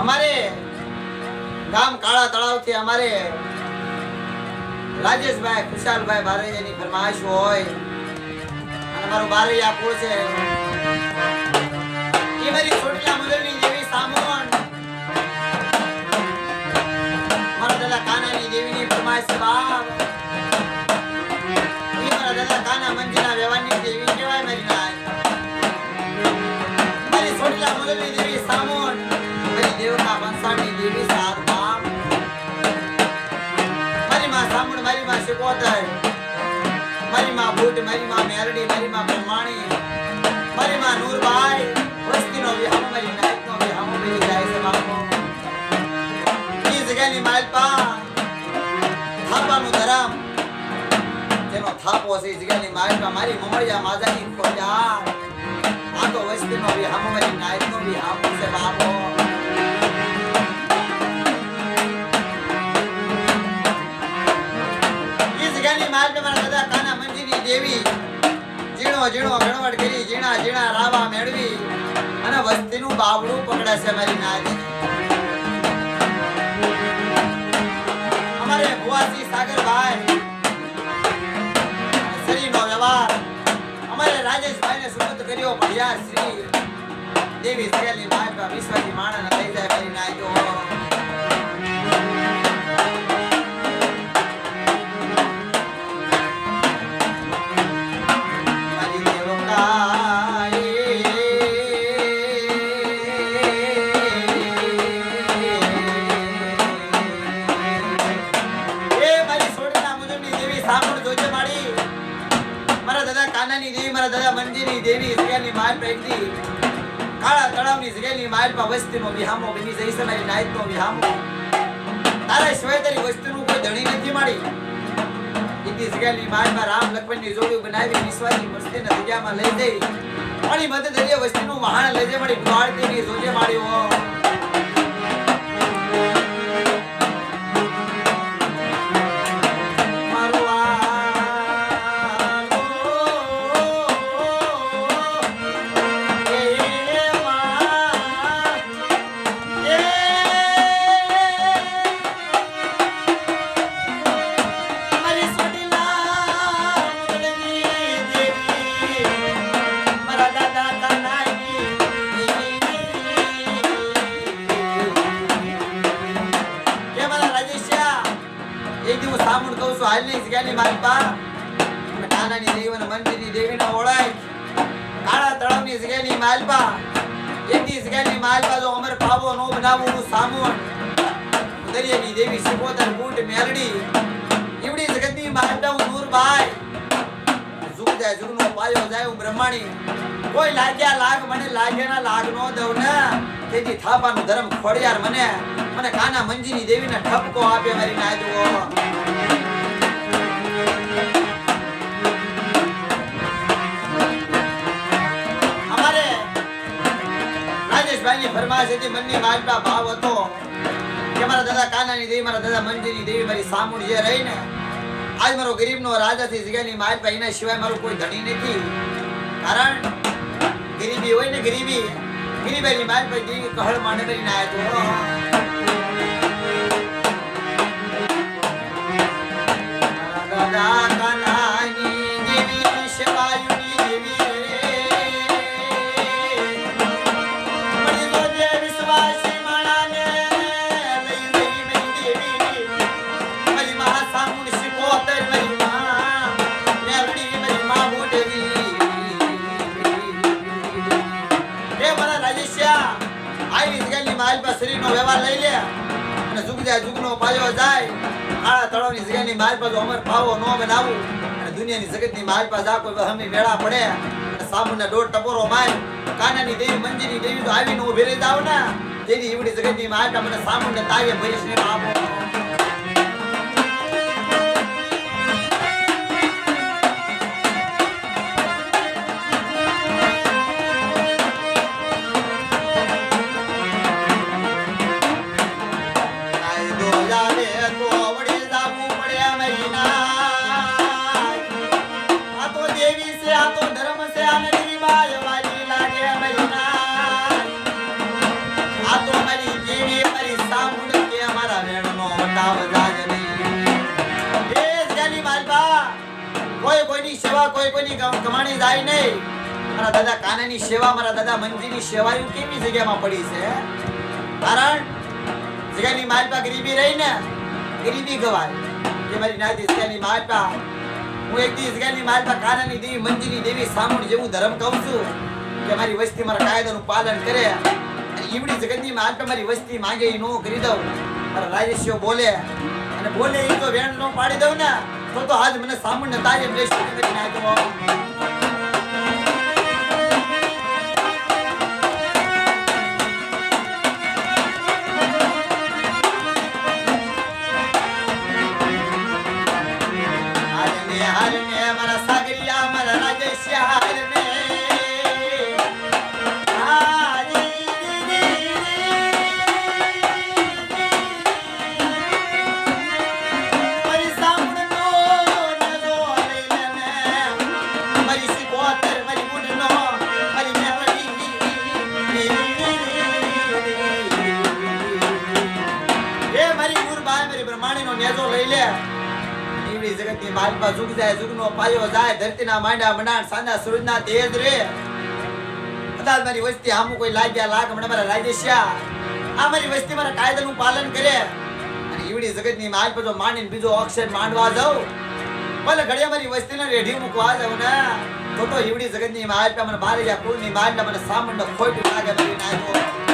અમારે ગામ કાળા તળાવથી અમારે રાજેશભાઈ, ખુશાલભાઈ બારૈયાની ફરમાઈશ હોય. અને મારું બારૈયા કુળ છે. એ મારી છોટલા મુદલની દેવી સામોણ મારા દાદા કાનાની દેવીની ફરમાઈશ છે, બાપ. મેરડી મરીમાં બ્રહ્માણી. મારી નૂરબાઈ વસ્તીનો વિહામો મરી નાયકનો વિહામો મરી જાય છે બાપો. ઈ જગ્યાની માલપા થાપાનું ધરામ. તેનો થાપો છે જગ્યાની માલપા મારી મમળિયા માજાની ખોજા આ તો વસ્તીનો વિહામો મરી નાયકનો વિહામો છે બાપો. મારા દાદા કાના મંજીની દેવી. ઝીણો ઝીણો ગણવટ કરી, ઝીણા ઝીણા રાવા મેળવી અને વસ્તીનું બાવડું પકડાશે મારી નાની. અમારે ભુવાજી સાગરભાઈ શ્રીનો વ્યવહાર. અમારે રાજેશભાઈને સુમત કર્યો ભૈયા શ્રી. દેવી શ્રેલી માતા વિશ્વજી માણસ જગ્યાની માલ પેકતી કાળા તળાવની જગ્યાની માલ પા વસ્તીનો વિહામો બની જઈ મારી નાયતનો વિહામો. તારા સિવાય તારી વસ્તુનું કોઈ ધણી નથી માડી ઇતિ જગ્યાની માલમાં રામ લક્ષ્મણની જોડી બનાવી વિશ્વાસની મસ્તીના જગ્યામાં લઈ જઈ. મારી મદદ દરિયા વસ્તીનું વહાણ લઈ જઈ મળી દેવી જોજે મારી એક દિવસ સામું કહું છું, હાલની જગ્યાની મારી પા અને કાનાની દેવી મંદિરની દેવીનો ઓળખ કાળા તળાવની જગ્યાની માલપા. એકની જગ્યાની માલપા જો અમર પાવો નો બનાવું હું સામું દરિયાની દેવી સિકોતર બૂટ મેલડી. ઈવડી જગતની માલપા હું નૂરભાઈ જુગ જાય જુગનો પાયો જાય હું બ્રહ્માણી. કોઈ લાગ્યા લાગ, મને લાગ્યાના લાગ નો દઉં ને. તેથી થાપાનો ધર્મ ખોડિયાર મને. મને કાના મંજીની દેવીને ઠપકો આપે મારી નાજવો અમારે મનની માલપા ભાવ હતો કે મારા દાદા કાનાની દેવી, મારા દાદા મંજીની દેવી મારી સામું જે રહીને આજ મારો ગરીબનો રાજાથી જગ્યાની માલપા એના સિવાય મારું કોઈ ધણી નથી. કારણ ગરીબી હોય ને ગરીબી. ગરીબાની માલપા દેવી કહળ માંડે કરી ના તો. દાદા કાનાની શરીરનો વ્યવહાર લઈ લે. અને જુગ જાય જુગનો પાયો જાય. કાળા તળાવની જગ્યાની માલ પર જો અમર પાવો નો બનાવું અને દુનિયાની જગતની માલ પર જા કોઈ વહમની વેળા પડે. અને સાબુને દોઢ ટપોરો માય કાનાની દેવી, મંજીની દેવી તો આવીને ઊભી રહી જાવ ને. તેની ઈવડી જગતની માલ પર મને સાબુને તાગે ભરીશ ને આપો. કોઈ કોઈની સેવા જાય નહીં. મારા દાદા કાનાની સેવા, મારા દાદા મંજીની સેવાયું કેવી જગ્યામાં પડી છે? કારણ જગ્યાની માલપા ગરીબી રહી ને ગરીબી ગવાય. કે મારી નાતી જગ્યાની માલપા હું એક દિવસ જગ્યાની માલપા કાનાની દેવી મંજીની દેવી સામુંડ જેવું ધર્મ કહું છું કે મારી વસ્તી મારા કાયદાનું પાલન કરે. ઈવડી જગતની માલપા મારી વસ્તી માંગે એ નો કરી દઉં. મારા રાજેશીઓ બોલે, અને બોલે એ તો વેણ નો પાડી દઉં ને, તો તો આજ મને સામુંડ ને તારે લેશ કરી નાખ્યો નેજો લઈ લે. નીવડી જગતની માલપા જુગ જાય, જુગનો પાયો જાય, ધરતીના માંડા મંડાણ સાંજા સૂરજ ના તેજ રે. કદાચ મારી વસ્તી, આમું કોઈ લાગ્યા લાગ મને મારા રાજેશિયા આ મારી વસ્તી, મારા કાયદાનું પાલન કરે. અને ઈવડી જગતની માલ પર જો માંડીને બીજો અક્ષર માંડવા જાઉં. ભલે ઘડિયા મારી વસ્તીને રેઢી મૂકવા જાઉં ને, તો તો ઈવડી જગતની માલ પર મને બારે ગયા કુળની માલ મને સામંડ ખોટ લાગે મારી નાખ્યો